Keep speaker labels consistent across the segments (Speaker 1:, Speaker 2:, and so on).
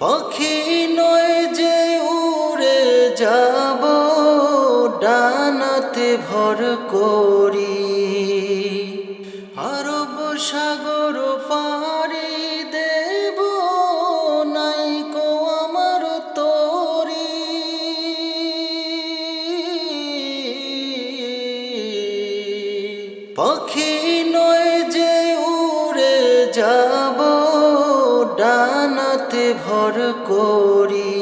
Speaker 1: পাখি নয় যে উড়ে যাব, ডানাতে ভর করি। আরব সাগর পাড়ি দেব নাই কো আমার তোরি। পাখি নয় যে উড়ে যাব ডানাতে ভর করি।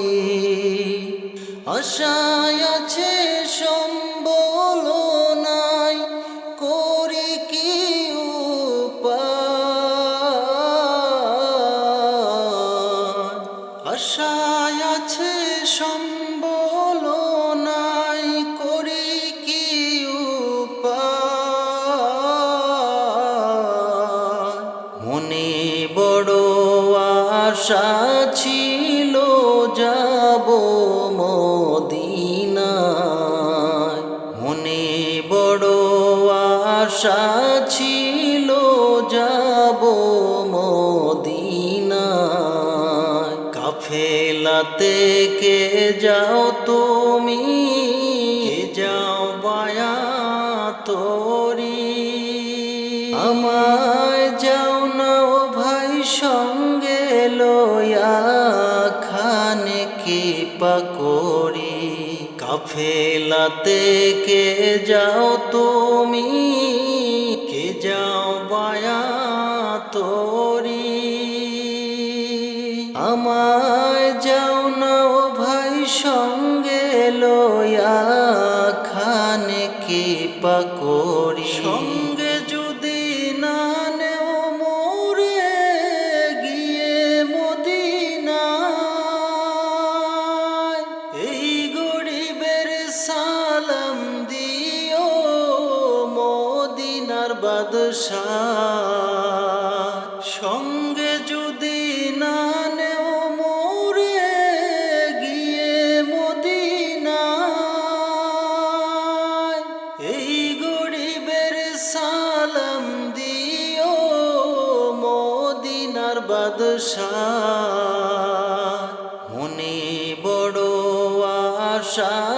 Speaker 1: আশায় আছে সম্বল নাই করি কি উপায়? আশায় আছে আশা ছিল যাব মদিনায়। মনে বড় আশা ছিল যাব মদিনায়। কাফেলাতে কে যাও তুমি? কে যাও বায়া তোরি? আমায় খানে কি পাকরি কাফেলাতে কে যাও তুমি? কে যাও বায়া তোরি? আমায় যাও না ভাই, সঙ্গে লয়া খানে কি পাকরি সঙ্গে বাদশাহ। সঙ্গে যদি না নেও মোরে, গিয়ে মদিনায়। এই গরিবের সালাম দিও মদিনার বাদশাহ। মনে বড় আশা